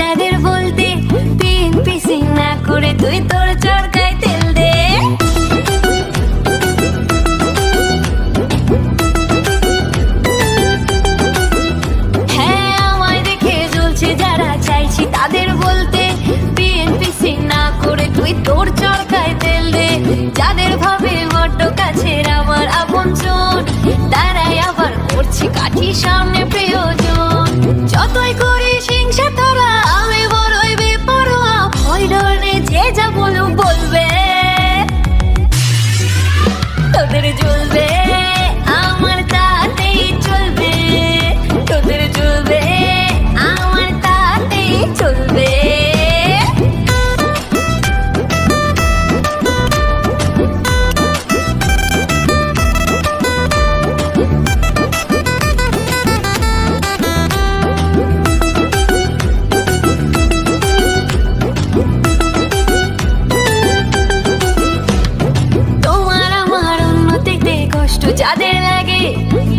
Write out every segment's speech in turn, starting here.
তাদের বলতে। পিন পিসি না করে তুই তোর চরকায় তেল দে। হ্যাঁ না করে তুই তোর চরকায় তেল দে। যাদের ভাবে কাছের তারাই আবার করছে কাঠি সামনে প্রিয়জন। যতই চলবে। যাদের লাগে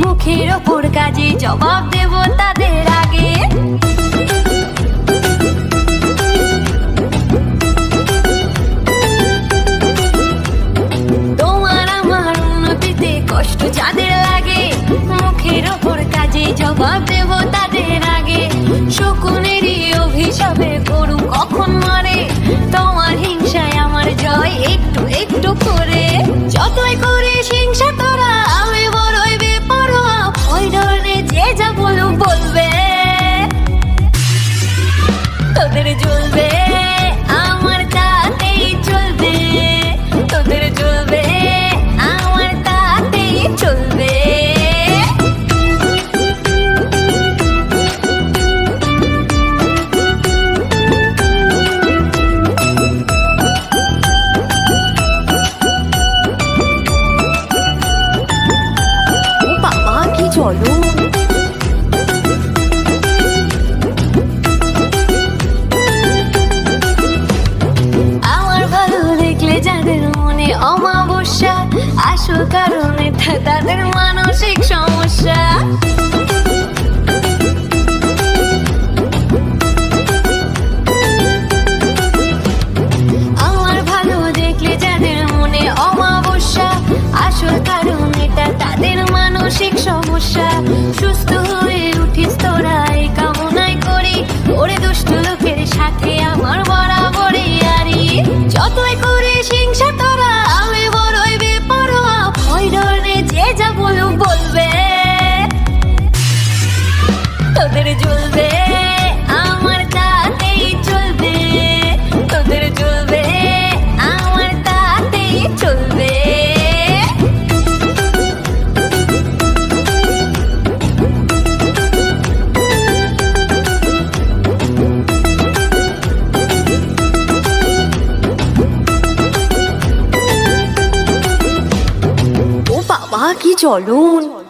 মুখের ওপর কাজে জবাব দেব তাদের আগে। কাজে জবাব দেব তাদের আগে। শকুনেরই অভিশাপে কারণে তাদের মানসিক সমস্যা তোদের জ্বলবে আমার তাতেই চলবে। তোদের জ্বলবে আমার তাতেই চলবে। ও বাবা কি চলুন?